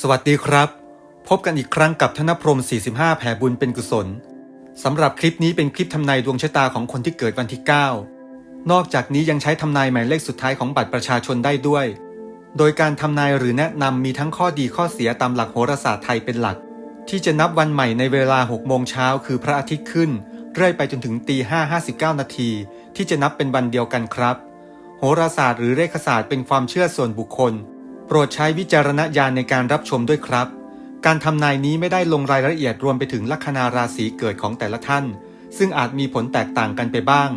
สวัสดีครับ พบกันอีกครั้งกับธนพรม 45 แผ่บุญเป็นกุศลสำหรับคลิปนี้เป็นคลิปทำนายดวงชะตาของคนที่เกิดวันที่ 9 นอกจากนี้ยังใช้ทำนายหมายเลขสุดท้ายของบัตรประชาชนได้ด้วย โดยการทำนายหรือแนะนำมีทั้งข้อดีข้อเสียตามหลักโหราศาสตร์ไทยเป็นหลัก ที่จะนับวันใหม่ในเวลา 6 โมงเช้าคือพระอาทิตย์ขึ้น เรื่อยไปจนถึงตี5 59 นาที ที่จะนับเป็นวันเดียวกันครับ โหราศาสตร์หรือเลขศาสตร์เป็นความเชื่อส่วนบุคคล โปรดใช้วิจารณญาณในการรับชมด้วยครับ การทำนายนี้ไม่ได้ลงรายละเอียดรวมไปถึงลัคนาราศีเกิดของแต่ละท่าน ซึ่งอาจมีผลแตกต่างกันไปบ้าง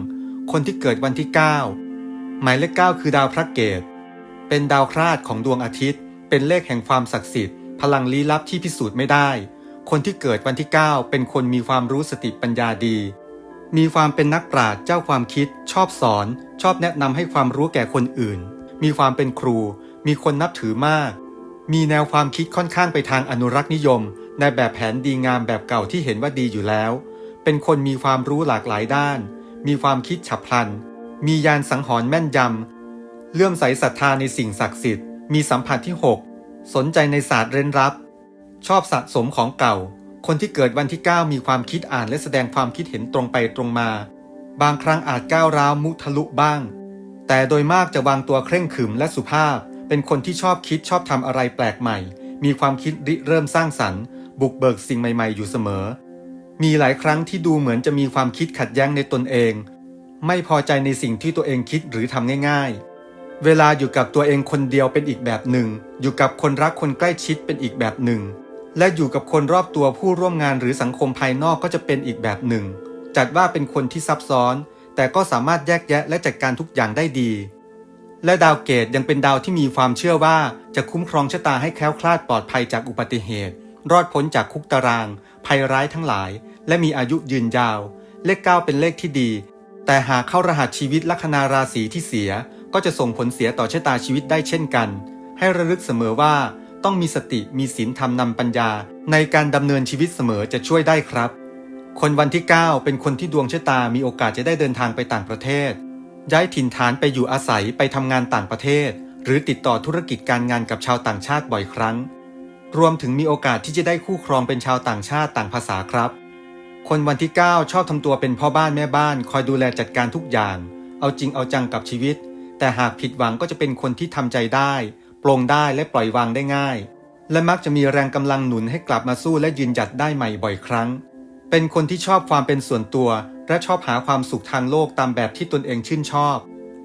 คนที่เกิดวันที่ 9 หมายเลข 9 คือดาวพระเกต เป็นดาวคราดของดวงอาทิตย์ เป็นเลขแห่งความศักดิ์สิทธิ์ พลังลี้ลับที่พิสูจน์ไม่ได้ คนที่เกิดวันที่ 9 เป็นคนมีความรู้สติปัญญาดี มีความเป็นนักปราชญ์เจ้าความคิด ชอบสอน ชอบแนะนำให้ความรู้แก่คนอื่น มีความเป็นครู มีคนนับถือมาก มีแนวความคิดค่อนข้างไปทางอนุรักษ์นิยม ในแบบแผนดีงามแบบเก่าที่เห็นว่าดีอยู่แล้ว เป็นคนมีความรู้หลากหลายด้าน มีความคิดฉับพลัน มียานสังหรณ์แม่นยำเลื่อมใสศรัทธาในสิ่งศักดิ์สิทธิ์ มีสัมผัสที่ 6 สนใจในศาสตร์เร้นลับ ชอบสะสมของเก่า คนที่เกิดวันที่ 9 มีความคิดอ่านและแสดงความคิดเห็นตรงไปตรงมา บางครั้งอาจก้าวร้าวมุทะลุบ้าง แต่โดยมากจะวางตัวเคร่งขรึมและสุภาพ เป็นคนที่ชอบคิดชอบทำอะไรแปลกใหม่ มีความคิดริเริ่มสร้างสรรค์ บุกเบิกสิ่งใหม่ๆ อยู่เสมอ มีหลายครั้งที่ดูเหมือนจะมีความคิดขัดแย้งในตนเอง ไม่พอใจในสิ่งที่ตัวเองคิดหรือทำง่าย ๆ เวลาอยู่กับตัวเองคนเดียวเป็นอีกแบบหนึ่ง อยู่กับคนรักคนใกล้ชิดเป็นอีกแบบหนึ่ง และอยู่กับคนรอบตัวผู้ร่วมงานหรือสังคมภายนอกก็จะเป็นอีกแบบหนึ่ง จัดว่าเป็นคนที่ซับซ้อน แต่ก็สามารถแยกแยะและจัดการทุกอย่างได้ดี และดาวเกตยังเป็นดาวที่มีความเชื่อว่าจะคุ้มครองชะตาให้แคล้วคลาดปลอดภัยจากอุบัติเหตุ รอดพ้นจากคุกตาราง ภัยร้ายทั้งหลาย และมีอายุยืนยาว เลขเก้าเป็นเลขที่ดี แต่หากเข้ารหัสชีวิตลัคนาราศีที่เสีย ก็จะส่งผลเสียต่อชะตาชีวิตได้เช่นกัน ให้ระลึกเสมอว่าต้องมีสติมีศีลธรรมนำปัญญา ในการดำเนินชีวิตเสมอจะช่วยได้ครับ คนวันที่ 9 เป็นคนที่ดวงชะตามีโอกาสจะได้เดินทางไปต่างประเทศ ย้ายถิ่นฐานไปอยู่อาศัยไปทำงานต่างประเทศ หรือติดต่อธุรกิจการงานกับชาวต่างชาติบ่อยครั้ง รวมถึงมีโอกาสที่จะได้คู่ครองเป็นชาวต่างชาติต่างภาษาครับ คนวันที่ 9 ชอบทำตัวเป็นพ่อบ้านแม่บ้าน คอยดูแลจัดการทุกอย่าง เอาจริงเอาจังกับชีวิต แต่หากผิดหวังก็จะเป็นคนที่ทำใจได้ปลงได้และปล่อยวางได้ง่าย และมักจะมีแรงกำลังหนุนให้กลับมาสู้และยืนหยัดได้ใหม่บ่อยครั้ง เป็นคนที่ชอบความเป็นส่วนตัว และชอบหาความสุขทางโลกตามแบบที่ตนเองชื่นชอบ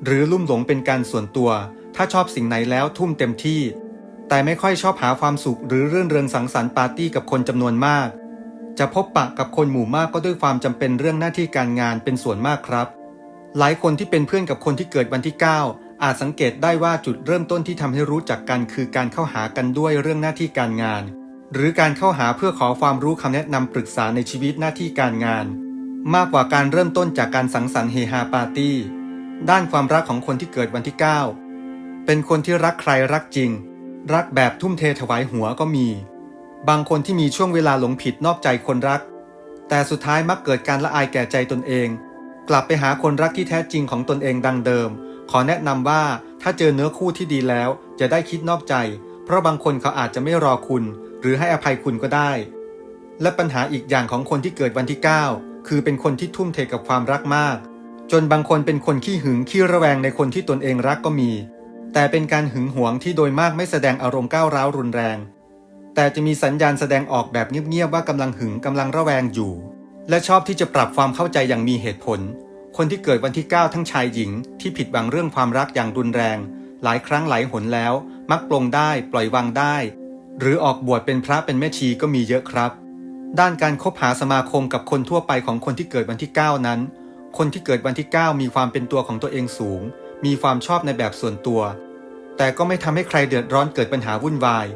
หรือลุ่มหลงเป็นการส่วนตัว ถ้าชอบสิ่งไหนแล้วทุ่มเต็มที่ แต่ไม่ค่อยชอบหาความสุขหรือเรื่องเริงสังสรรค์ปาร์ตี้กับคนจำนวนมาก จะพบปะกับคนหมู่มากก็ด้วยความจำเป็นเรื่องหน้าที่การงานเป็นส่วนมากครับ หลายคนที่เป็นเพื่อนกับคนที่เกิดวันที่ 9 อาจสังเกตได้ว่าจุดเริ่มต้นที่ทำให้รู้จักกันคือการเข้าหากันด้วยเรื่องหน้าที่การงาน หรือการเข้าหาเพื่อขอความรู้คำแนะนำปรึกษาในชีวิตหน้าที่การงาน มากกว่าการเริ่มต้นจากการสังสรรค์เฮฮาปาร์ตี้ ด้านความรักของคนที่เกิดวันที่ 9 เป็นคนที่รักใครรักจริง รักแบบทุ่มเทถวายหัวก็มี บางคนที่มีช่วงเวลาหลงผิดนอกใจคนรัก แต่สุดท้ายมักเกิดการละอายแก่ใจตนเอง กลับไปหาคนรักที่แท้จริงของตนเองดังเดิม ขอแนะนำว่าถ้าเจอเนื้อคู่ที่ดีแล้ว จะได้คิดนอกใจ เพราะบางคนเขาอาจจะไม่รอคุณ หรือให้อภัยคุณก็ได้ และปัญหาอีกอย่างของคนที่เกิดวันที่ 9 คือเป็นคนที่ทุ่มเทกับความรักมาก จนบางคนเป็นคนขี้หึงขี้ระแวงในคนที่ตนเองรักก็มี แต่เป็นการหึงหวงที่โดยมากไม่แสดงอารมณ์ก้าวร้าวรุนแรง แต่จะมีสัญญาณแสดงออกแบบเงียบๆว่ากำลังหึงกำลังระแวงอยู่ และชอบที่จะปรับความเข้าใจอย่างมีเหตุผล คนที่เกิดวันที่ 9 ทั้งชายหญิง ที่ผิดหวังเรื่องความรักอย่างรุนแรง หลายครั้งหลายหนแล้ว มักปลงได้ ปล่อยวางได้ หรือออกบวชเป็นพระเป็นแม่ชีก็มีเยอะครับ ด้านการคบหาสมาคมกับคนทั่วไปของคนที่เกิดวันที่ 9 นั้น คนที่เกิดวันที่ 9 มีความเป็นตัวของตัวเองสูง มีความชอบในแบบส่วนตัว แต่ก็ไม่ทำให้ใครเดือดร้อนเกิดปัญหาวุ่นวาย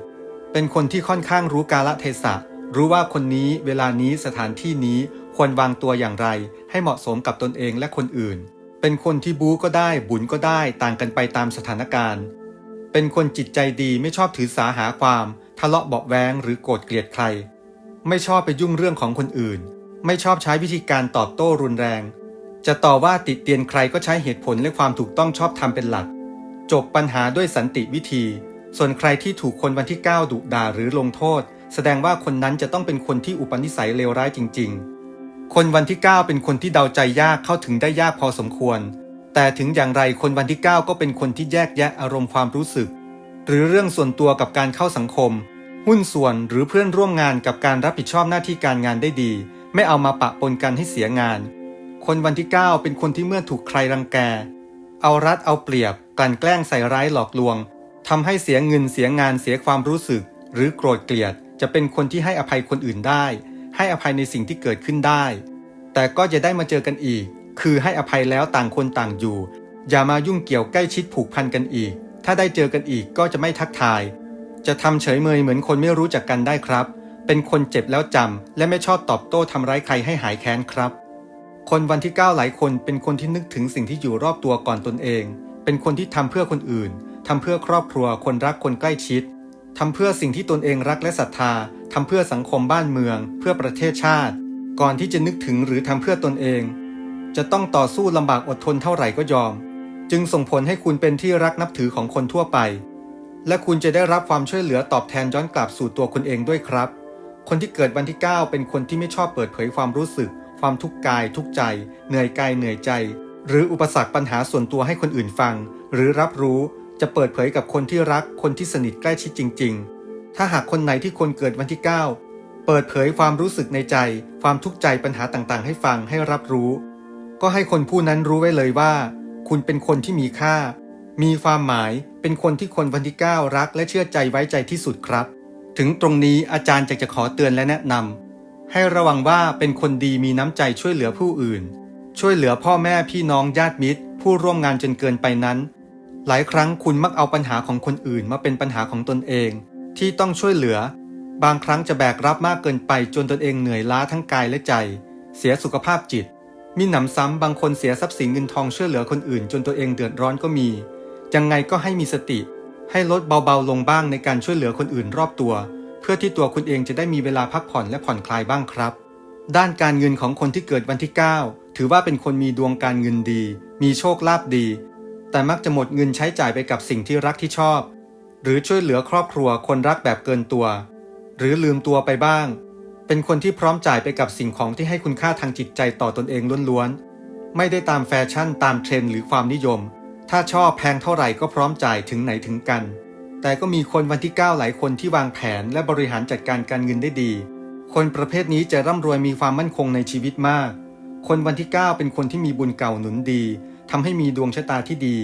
เป็นคนที่ค่อนข้างรู้กาลเทศะ รู้ว่าคนนี้เวลานี้สถานที่นี้ควรวางตัวอย่างไร ให้เหมาะสมกับตนเองและคนอื่น เป็นคนที่บู๊ก็ได้ บุญก็ได้ต่างกันไปตามสถานการณ์ เป็นคนจิตใจดีไม่ชอบถือสาหาความ ทะเลาะเบาแวงหรือโกรธเกลียดใคร ไม่ชอบไปยุ่งเรื่องของคนอื่น ไม่ชอบใช้วิธีการตอบโต้รุนแรง จะต่อว่าติเตียนใครก็ใช้เหตุผลและความถูกต้องชอบธรรมเป็นหลัก จบปัญหาด้วยสันติวิธี ส่วนใครที่ถูกคนวันที่ 9 ดุด่าหรือลงโทษ แสดงว่าคนนั้นจะต้องเป็นคนที่อุปนิสัยเลวร้ายจริง ๆ คนวันที่ 9 เป็นคนที่เดาใจยากเข้าถึงได้ยากพอสมควร แต่ถึงอย่างไรคนวันที่ 9 ก็เป็นคนที่แยกแยะอารมณ์ความรู้สึก หรือเรื่องส่วนตัวกับการเข้าสังคม หุ้นส่วนหรือเพื่อนร่วมงานกับการรับผิดชอบหน้าที่การงานได้ดี ไม่เอามาปะปนกันให้เสียงาน คนวันที่ 9 เป็นคนที่เมื่อถูกใครรังแก เอารัดเอาเปรียบ กลั่นแกล้งใส่ร้ายหลอกลวงทำให้เสียเงินเสียงานเสียความรู้สึก หรือโกรธเกลียด จะเป็นคนที่ให้อภัยคนอื่นได้ ให้อภัยในสิ่งที่เกิดขึ้นได้ แต่ก็จะได้มาเจอกันอีก คือให้อภัยแล้วต่างคนต่างอยู่ อย่ามายุ่งเกี่ยวใกล้ชิดผูกพันกันอีก ถ้าได้เจอกันอีกก็จะไม่ทักทาย จะทำเฉยเมยเหมือนคนไม่รู้จักกันได้ครับ เป็นคนเจ็บแล้วจำและไม่ชอบตอบโต้ทำร้ายใครให้หายแค้นครับ คนวันที่ 9 หลายคนเป็นคนที่นึกถึงสิ่งที่อยู่รอบตัวก่อนตนเอง เป็นคนที่ทำเพื่อคนอื่นทำเพื่อครอบครัวคนรักคนใกล้ชิดทำเพื่อสิ่งที่ตนเองรักและศรัทธาทำเพื่อสังคมบ้านเมือง เพื่อประเทศชาติ ก่อนที่จะนึกถึงหรือทำเพื่อตนเอง จะต้องต่อสู้ลำบากอดทนเท่าไหร่ก็ยอม จึงส่งผลให้คุณเป็นที่รักนับถือของคนทั่วไป และคุณจะได้รับความช่วยเหลือตอบแทนย้อนกลับสู่ตัวคุณเองด้วยครับ คนที่เกิดวันที่ 9 เป็นคนที่ไม่ชอบเปิดเผยความรู้สึก ความทุกข์กาย ทุกใจ เหนื่อยกายเหนื่อยใจ หรืออุปสรรคปัญหาส่วนตัวให้คนอื่นฟัง หรือรับรู้จะเปิดเผยกับคนที่รักคนที่สนิทใกล้ชิดจริง ๆ ถ้าหากคนไหนที่คนเกิดวันที่ 9 เปิดเผยความรู้สึกในใจ ความทุกข์ใจปัญหาต่างๆ ให้ฟังให้รับรู้ ก็ให้คนผู้นั้นรู้ไว้เลยว่า คุณเป็นคนที่มีค่า มีความหมาย เป็นคนที่คนวันที่ 9 รัก และเชื่อใจไว้ใจที่สุดครับ ถึงตรงนี้อาจารย์จะจะขอเตือนและแนะนำให้ระวังว่าเป็นคนดีมีน้ำใจช่วยเหลือผู้อื่น ช่วยเหลือพ่อแม่พี่น้องญาติมิตร ผู้ร่วมงานจนเกินไปนั้น หลายครั้งคุณมักเอาปัญหาของคนอื่นมาเป็นปัญหาของตนเอง ที่ต้องช่วยเหลือ บางครั้งจะแบกรับมากเกินไปจนตนเองเหนื่อยล้าทั้งกายและใจ เสียสุขภาพจิตมีหนำซ้ำบางคนเสียทรัพย์สินเงินทองช่วยเหลือคนอื่น จนตัวเองเดือดร้อนก็มี ยังไงก็ให้มีสติ ให้ลดเบาๆลงบ้างในการช่วยเหลือคนอื่นรอบตัว เพื่อที่ตัวคุณเองจะได้มีเวลาพักผ่อนและผ่อนคลายบ้างครับ ด้านการเงินของคนที่เกิดวันที่ 9 ถือว่าเป็นคนมีดวงการเงินดี มีโชคลาภดี แต่มักจะหมดเงินใช้จ่ายไปกับสิ่งที่รักที่ชอบ หรือช่วยเหลือครอบครัวคนรักแบบเกินตัว หรือลืมตัวไปบ้าง เป็นคนที่พร้อมจ่ายไปกับสิ่งของที่ให้คุณค่าทางจิตใจต่อตนเองล้วนๆไม่ได้ตามแฟชั่นตามเทรนด์หรือความนิยม ถ้าชอบแพงเท่าไหร่ก็พร้อมจ่ายถึงไหนถึงกัน แต่ก็มีคนวันที่ 9 หลายคนที่วางแผนและบริหารจัดการการเงินได้ดี คนประเภทนี้จะร่ำรวยมีความมั่นคงในชีวิตมาก คนวันที่ 9 เป็นคนที่มีบุญเก่าหนุนดีทำให้มีดวงชะตาที่ดี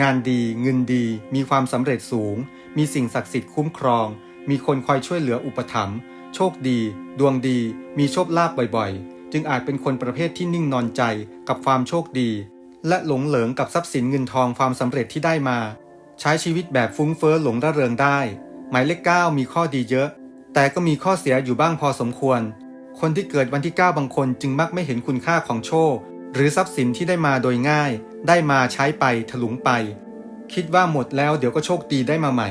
งานดี เงินดี มีความสำเร็จสูง มีสิ่งศักดิ์สิทธิ์คุ้มครอง มีคนคอยช่วยเหลืออุปถัมภ์โชคดี ดวงดี มีโชคลาภบ่อยๆ จึงอาจเป็นคนประเภทที่นิ่งนอนใจกับความโชคดี และหลงเหลิงกับทรัพย์สินเงินทองความสำเร็จที่ได้มา ใช้ชีวิตแบบฟุ้งเฟ้อหลงระเริงได้ หมายเลข 9 มีข้อดีเยอะ แต่ก็มีข้อเสียอยู่บ้างพอสมควร คนที่เกิดวันที่ 9 บางคนจึงมักไม่เห็นคุณค่าของโชค หรือทรัพย์สินที่ได้มาโดยง่าย ได้มาใช้ไปถลุงไป คิดว่าหมดแล้วเดี๋ยวก็โชคดีได้มาใหม่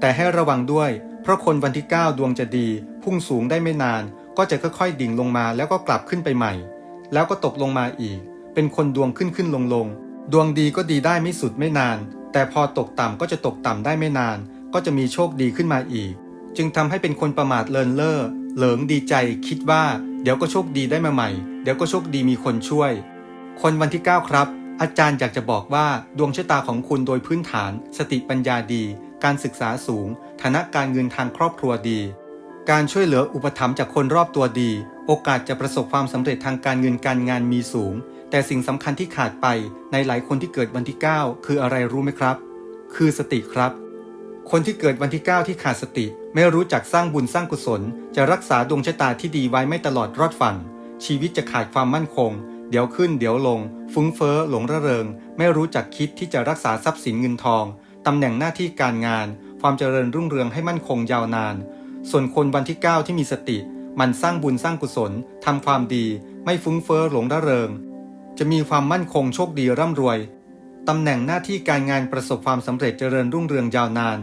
แต่ให้ระวังด้วย เพราะคนวันที่ 9 ดวงจะดี พุ่งสูงได้ไม่นาน ก็จะค่อยๆดิ่งลงมาแล้วก็กลับขึ้นไปใหม่ แล้วก็ตกลงมาอีก เป็นคนดวงขึ้นขึ้นลงลงดวงดีก็ดีได้ไม่สุดไม่นาน แต่พอตกต่ำก็จะตกต่ำได้ไม่นาน ก็จะมีโชคดีขึ้นมาอีก จึงทำให้เป็นคนประมาทเลินเล่อเหลิงดีใจ คิดว่า เดี๋ยวก็โชคดีได้มาใหม่ เดี๋ยวก็โชคดีมีคนช่วย คนวันที่ 9 ครับ อาจารย์อยากจะบอกว่าดวงชะตาของคุณโดยพื้นฐาน สติปัญญาดี การศึกษาสูง ฐานะการเงินทางครอบครัวดี การช่วยเหลืออุปถัมภ์จากคนรอบตัวดี โอกาสจะประสบความสำเร็จทางการเงินการงานมีสูง แต่สิ่งสำคัญที่ขาดไปในหลายคนที่เกิดวันที่ 9 คืออะไรรู้ไหมครับ คือสติครับ คนที่เกิดวันที่ 9 ที่ขาดสติ ไม่รู้จักสร้างบุญสร้างกุศล จะรักษาดวงชะตาที่ดีไว้ไม่ตลอดรอดฝั่ง ชีวิตจะขาดความมั่นคง เดี๋ยวขึ้นเดี๋ยวลง ฟุ้งเฟ้อหลงระเริง ไม่รู้จักคิดที่จะรักษาทรัพย์สินเงินทองตำแหน่งหน้าที่การงาน ความเจริญรุ่งเรืองให้มั่นคงยาวนาน ส่วนคนวันที่ 9 ที่มีสติ มันสร้างบุญสร้างกุศลทำความดี ไม่ฟุ้งเฟ้อหลงระเริง จะมีความมั่นคงโชคดีร่ำรวย ตำแหน่งหน้าที่การงานประสบความสำเร็จเจริญรุ่งเรืองยาวนาน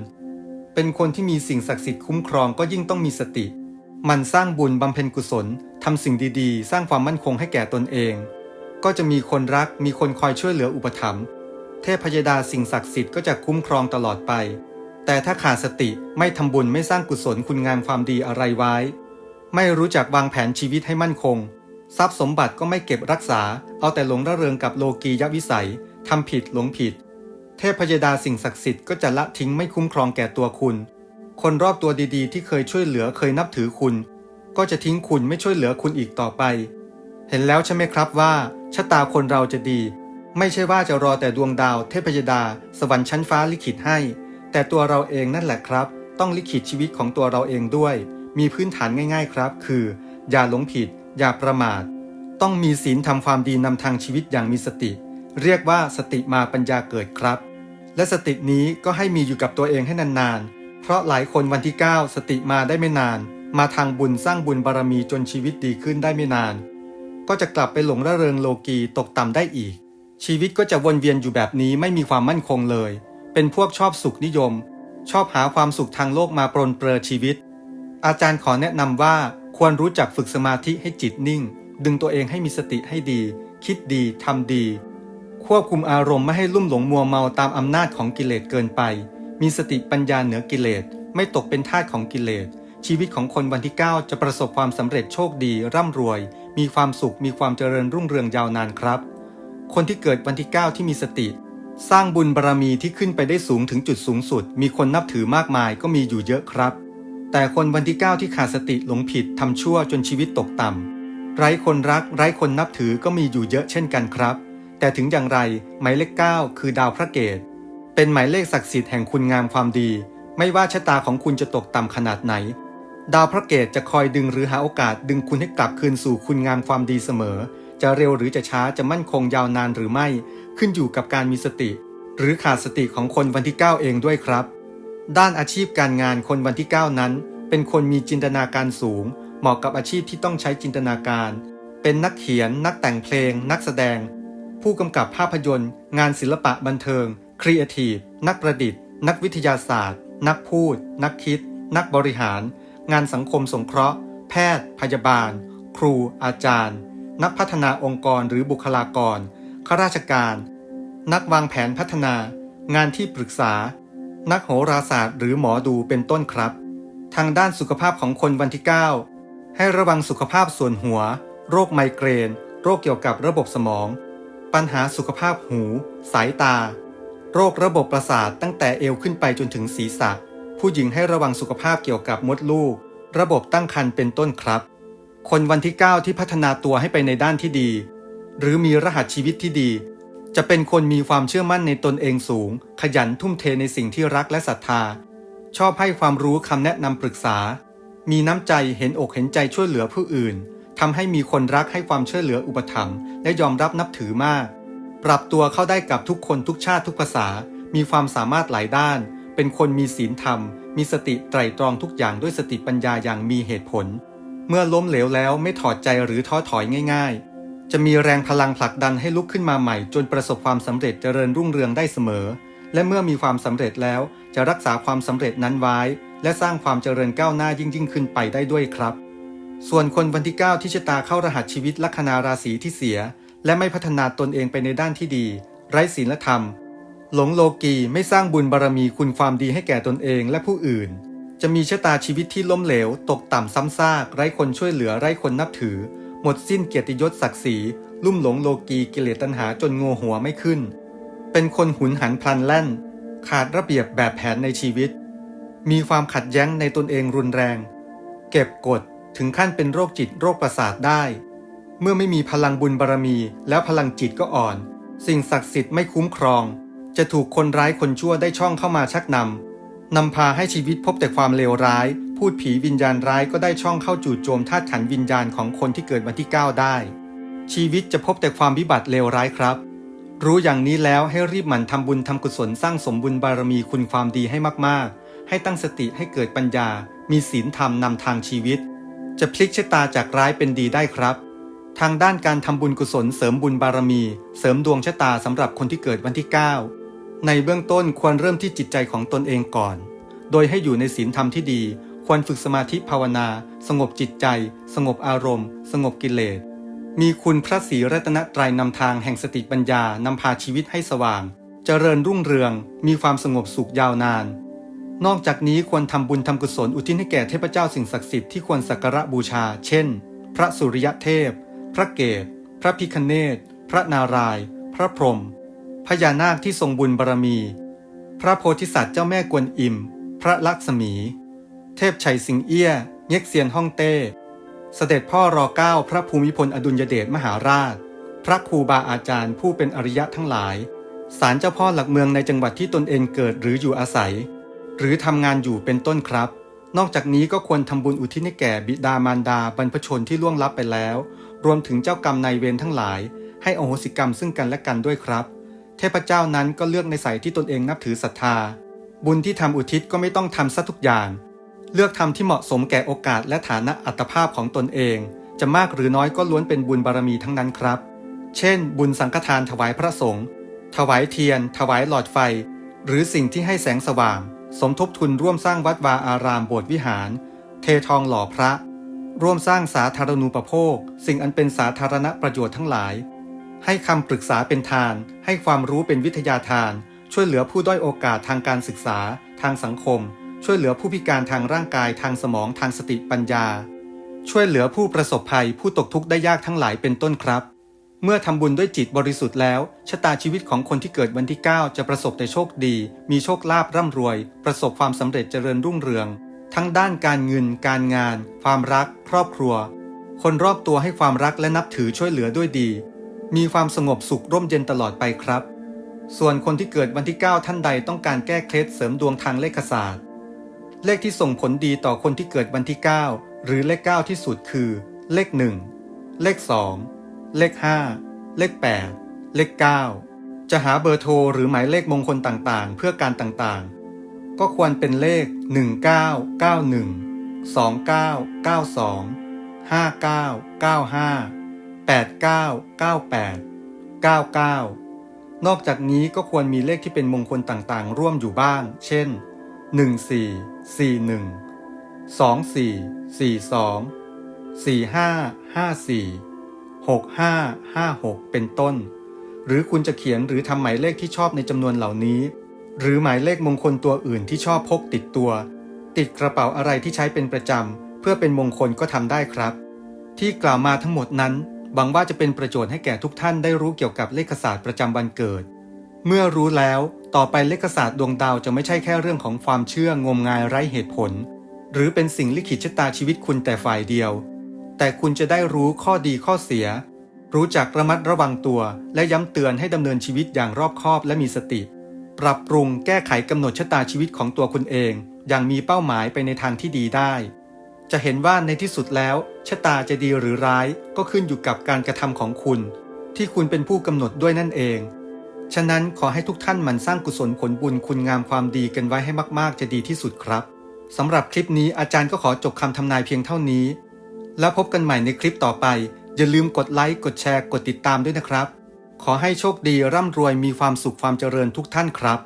เป็นคนที่มีสิ่งศักดิ์สิทธิ์คุ้มครองก็ยิ่งต้องมีสติ มันสร้างบุญบำเพ็ญกุศลทำสิ่งดีๆ สร้างความมั่นคงให้แก่ตนเอง ก็จะมีคนรักมีคนคอยช่วยเหลืออุปถัมภ์เทพพยดาสิ่งศักดิ์สิทธิ์ก็จะคุ้มครองตลอดไป แต่ถ้าขาดสติไม่ทำบุญไม่สร้างกุศลคุณงามความดีอะไรไว้ ไม่รู้จักวางแผนชีวิตให้มั่นคง ทรัพย์สมบัติก็ไม่เก็บรักษา เอาแต่หลงระเริงกับโลกียวิสัยทำผิดหลงผิด เทพยดาสิ่งศักดิ์สิทธิ์ก็จะละทิ้งไม่คุ้มครองแก่ตัวคุณ คนรอบตัวดีๆ ที่เคยช่วยเหลือเคยนับถือคุณ ก็จะทิ้งคุณไม่ช่วยเหลือคุณอีกต่อไป เห็นแล้วใช่ไหมครับว่าชะตาคนเราจะดี ไม่ใช่ว่าจะรอแต่ดวงดาว เทพยดา สวรรค์ชั้นฟ้าลิขิตให้ แต่ตัวเราเองนั่นแหละครับ ต้องลิขิตชีวิตของตัวเราเองด้วย มีพื้นฐานง่าย ๆ ครับ คือ อย่าหลงผิด อย่าประมาท ต้องมีศีลทำความดีนำทางชีวิตอย่างมีสติ เรียกว่าสติมาปัญญาเกิดครับ และสตินี้ก็ให้มีอยู่กับตัวเองให้นานๆ เพราะหลายคนวันที่ 9 สติมาได้ไม่นาน มาทางบุญสร้างบุญบารมีจนชีวิตดีขึ้นได้ไม่นาน ก็จะกลับไปหลงระเริงโลกีตกต่ำได้อีก ชีวิตก็จะวนเวียนอยู่แบบนี้ไม่มีความมั่นคงเลย เป็นพวกชอบสุขนิยม ชอบหาความสุขทางโลกมาปรนเปรอชีวิต อาจารย์ขอแนะนำว่า ควรรู้จักฝึกสมาธิให้จิตนิ่ง ดึงตัวเองให้มีสติให้ดี คิดดีทำดี ควบคุมอารมณ์ไม่ให้ลุ่มหลงมัวเมาตามอำนาจของกิเลสเกินไป มีสติปัญญาเหนือกิเลส ไม่ตกเป็นทาสของกิเลส ชีวิตของคนวันที่ 9 จะประสบความสำเร็จโชคดี ร่ำรวย มีความสุขมีความเจริญรุ่งเรืองยาวนานครับ คนที่เกิดวันที่ 9 ที่มีสติ สร้างบุญบารมีที่ขึ้นไปได้สูงถึงจุดสูงสุด มีคนนับถือมากมายก็มีอยู่เยอะครับ แต่คนวันที่ 9 ที่ขาดสติหลงผิดทำชั่วจนชีวิตตกต่ำไร้คนรัก ไร้คนนับถือก็มีอยู่เยอะเช่นกันครับ แต่ถึงอย่างไรหมายเลข 9 คือดาวพระเกต เป็นหมายเลขศักดิ์สิทธิ์แห่งคุณงามความดี ไม่ว่าชะตาของคุณจะตกต่ำขนาดไหน ดาวพระเกตจะคอยดึงหรือหาโอกาสดึงคุณให้กลับคืนสู่คุณงามความดีเสมอ จะเร็วหรือจะช้าจะมั่นคงยาวนานหรือไม่ ขึ้นอยู่กับการมีสติ หรือขาดสติของคนวันที่ 9 เองด้วยครับ ด้านอาชีพการงานคนวันที่ 9 นั้น เป็นคนมีจินตนาการสูง เหมาะกับอาชีพที่ต้องใช้จินตนาการ เป็นนักเขียน นักแต่งเพลง นักแสดง ผู้กำกับภาพยนตร์ งานศิลปะบันเทิง ครีเอทีฟ นักประดิษฐ์ นักวิทยาศาสตร์ นักพูด นักคิด นักบริหาร งานสังคมสงเคราะห์ แพทย์ พยาบาล ครู อาจารย์ นักพัฒนาองค์กรหรือบุคลากร ข้าราชการ นักวางแผนพัฒนา งานที่ปรึกษา นักโหราศาสตร์หรือหมอดูเป็นต้นครับ ทางด้านสุขภาพของคนวันที่ 9 ให้ระวังสุขภาพส่วนหัว โรคไมเกรน โรคเกี่ยวกับระบบสมอง ปัญหาสุขภาพหู สายตา โรคระบบประสาทตั้งแต่เอวขึ้นไปจนถึงศีรษะ ผู้หญิงให้ระวังสุขภาพเกี่ยวกับมดลูก ระบบตั้งครรภ์เป็นต้นครับ คนวันที่ 9 ที่พัฒนาตัวให้ไปในด้านที่ดี หรือมีรหัสชีวิตที่ดี จะเป็นคนมีความเชื่อมั่นในตนเองสูง ขยันทุ่มเทในสิ่งที่รักและศรัทธา ชอบให้ความรู้คำแนะนำปรึกษา มีน้ำใจเห็นอกเห็นใจช่วยเหลือผู้อื่นทำให้มีคนรักให้ความช่วยเหลืออุปถัมภ์และยอมรับนับถือมาก ปรับตัวเข้าได้กับทุกคนทุกชาติทุกภาษา มีความสามารถหลายด้าน เป็นคนมีศีลธรรม มีสติไตรตรองทุกอย่างด้วยสติปัญญาอย่างมีเหตุผล เมื่อล้มเหลวแล้วไม่ถอดใจหรือท้อถอยง่าย ๆ จะมีแรงพลังผลักดันให้ลุกขึ้นมาใหม่ จนประสบความสำเร็จเจริญรุ่งเรืองได้เสมอ และเมื่อมีความสำเร็จแล้วจะรักษาความสำเร็จนั้นไว้ และสร้างความเจริญก้าวหน้ายิ่งยิ่งขึ้นไปได้ด้วยครับ ส่วนคนวันที่ 9 ที่ชะตาเข้ารหัสชีวิตลัคนาราศีที่เสีย และไม่พัฒนาตนเองไปในด้านที่ดี ไร้ศีลธรรม หลงโลกีไม่สร้างบุญบารมีคุณความดีให้แก่ตนเองและผู้อื่น จะมีชะตาชีวิตที่ล้มเหลว ตกต่ำซ้ำซากไร้คนช่วยเหลือไร้คนนับถือ หมดสิ้นเกียรติยศศักดิ์ศรีลุ่มหลงโลกีกิเลสตัณหาจนงัวหัวไม่ขึ้น เป็นคนหุนหันพลันแล่น ขาดระเบียบแบบแผนในชีวิต มีความขัดแย้งในตนเองรุนแรง เก็บกดถึงขั้นเป็นโรคจิตโรคประสาทได้ เมื่อไม่มีพลังบุญบารมีแล้วพลังจิตก็อ่อน สิ่งศักดิ์สิทธิ์ไม่คุ้มครอง จะถูกคนร้ายคนชั่วได้ช่องเข้ามาชักนำนำพาให้ชีวิตพบแต่ความเลวร้าย พูดผีวิญญาณร้ายก็ได้ช่องเข้าจู่โจมธาตุขันวิญญาณของคนที่เกิดวันที่ 9 ได้ ชีวิตจะพบแต่ความวิบัติเลวร้ายครับ รู้อย่างนี้แล้วให้รีบหมั่นทำบุญทำกุศลสร้างสมบุญบารมีคุณความดีให้มากๆ ให้ตั้งสติให้เกิดปัญญา มีศีลธรรมนำทางชีวิต จะพลิกชะตาจากร้ายเป็นดีได้ครับ ทางด้านการทำบุญกุศลเสริมบุญบารมี เสริมดวงชะตาสำหรับคนที่เกิดวันที่ 9 ในเบื้องต้นควรเริ่มที่จิตใจของตนเองก่อน โดยให้อยู่ในศีลธรรมที่ดี ควรฝึกสมาธิภาวนา สงบจิตใจ สงบอารมณ์ สงบกิเลส มีคุณพระศรีรัตนตรัยนำทางแห่งสติปัญญานำพาชีวิตให้สว่าง เจริญรุ่งเรือง มีความสงบสุขยาวนาน นอกจากนี้ควรทำบุญทำกุศลอุทิศให้แก่เทพเจ้าสิ่งศักดิ์สิทธิ์ที่ควรสักการะบูชา เช่น พระสุริยเทพ พระเกศพระพิคเนตพระนารายณ์ พระพรหม พญานาคที่ทรงบุญบารมี พระโพธิสัตว์เจ้าแม่กวนอิม พระลักษมี เทพชัยสิงเอี้ย เง็กเซียนฮ่องเต้ เสด็จพ่อรอเก้าพระภูมิพลอดุลยเดชมหาราช พระครูบาอาจารย์ผู้เป็นอริยะทั้งหลายศาลเจ้าพ่อหลักเมืองในจังหวัดที่ตนเองเกิดหรืออยู่อาศัย หรือทำงานอยู่เป็นต้นครับ นอกจากนี้ก็ควรทำบุญอุทิศให้แก่บิดามารดาบรรพชนที่ล่วงลับไปแล้ว รวมถึงเจ้ากรรมนายเวรทั้งหลาย ให้อโหสิกรรมซึ่งกันและกันด้วยครับ เทพเจ้านั้นก็เลือกในสายที่ตนเองนับถือศรัทธา บุญที่ทำอุทิศก็ไม่ต้องทำซะทุกอย่าง เลือกทำที่เหมาะสมแก่โอกาสและฐานะอัตภาพของตนเอง จะมากหรือน้อยก็ล้วนเป็นบุญบารมีทั้งนั้นครับ เช่น บุญสังฆทานถวายพระสงฆ์ถวายเทียน ถวายหลอดไฟ หรือสิ่งที่ให้แสงสว่าง สมทบทุนร่วมสร้างวัดวาอารามโบสถ์วิหาร เททองหล่อพระ ร่วมสร้างสาธารณูปโภค สิ่งอันเป็นสาธารณประโยชน์ทั้งหลาย ให้คำปรึกษาเป็นทาน ให้ความรู้เป็นวิทยาทาน ช่วยเหลือผู้ด้อยโอกาสทางการศึกษา ทางสังคม ช่วยเหลือผู้พิการทางร่างกายทางสมองทางสติปัญญา ช่วยเหลือผู้ประสบภัยผู้ตกทุกข์ได้ยากทั้งหลายเป็นต้นครับ เมื่อทำบุญด้วยจิตบริสุทธิ์แล้วชะตาชีวิตของคนที่เกิดวันที่ 9 จะประสบแต่โชคดี มีโชคลาภร่ำรวย ประสบความสำเร็จเจริญรุ่งเรือง ทั้งด้านการเงิน การงาน ความรัก ครอบครัว คนรอบตัวให้ความรักและนับถือช่วยเหลือด้วยดี มีความสงบสุขร่มเย็นตลอดไปครับส่วนคนที่เกิดวันที่ 9 ท่านใดต้องการแก้เคล็ดเสริมดวงทางเลขศาสตร์ เลขที่ส่งผลดีต่อคนที่เกิดวันที่ 9 หรือเลข 9 ที่สุดคือ เลข 1 เลข 2 เลข 5 เลข 8 เลข 9 จะหาเบอร์โทรหรือหมายเลขมงคลต่างๆ เพื่อการต่างๆ ก็ควรเป็นเลข 1991 2992 5995 8998 99 นอกจากนี้ก็ควรมีเลขที่เป็นมงคลต่างๆ ร่วมอยู่บ้าง เช่น 41 2442 4554 6556 เป็นต้น หรือคุณจะเขียนหรือทำหมายเลขที่ชอบในจำนวนเหล่านี้ หรือหมายเลขมงคลตัวอื่นที่ชอบพกติดตัว ติดกระเป๋าอะไรที่ใช้เป็นประจำเพื่อเป็นมงคลก็ทำได้ครับ ที่กล่าวมาทั้งหมดนั้นหวังว่าจะเป็นประโยชน์ให้แก่ทุกท่านได้รู้เกี่ยวกับเลขศาสตร์ประจำวันเกิด เมื่อรู้แล้ว ต่อไปเลขศาสตร์ดวงดาวจะไม่ใช่แค่เรื่องของความเชื่องมงายไร้เหตุผล หรือเป็นสิ่งลิขิตชะตาชีวิตคุณแต่ฝ่ายเดียว แต่คุณจะได้รู้ข้อดีข้อเสีย รู้จักระมัดระวังตัว และย้ำเตือนให้ดำเนินชีวิตอย่างรอบคอบและมีสติ ปรับปรุงแก้ไขกำหนดชะตาชีวิตของตัวคุณเอง อย่างมีเป้าหมายไปในทางที่ดีได้ จะเห็นว่าในที่สุดแล้วชะตาจะดีหรือร้ายก็ขึ้นอยู่กับการกระทำของคุณ ที่คุณเป็นผู้กำหนดด้วยนั่นเอง ฉะนั้นขอให้ทุกท่านมันสร้างกุศลผลบุญคุณงามความดีกันไว้ให้มาก ๆ จะดีที่สุดครับสำหรับคลิปนี้อาจารย์ก็ขอจบคำทำนายเพียงเท่านี้ แล้วพบกันใหม่ในคลิปต่อไป อย่าลืมกดไลค์กดแชร์กดติดตามด้วยนะครับ ขอให้โชคดีร่ำรวยมีความสุขความเจริญทุกท่านครับ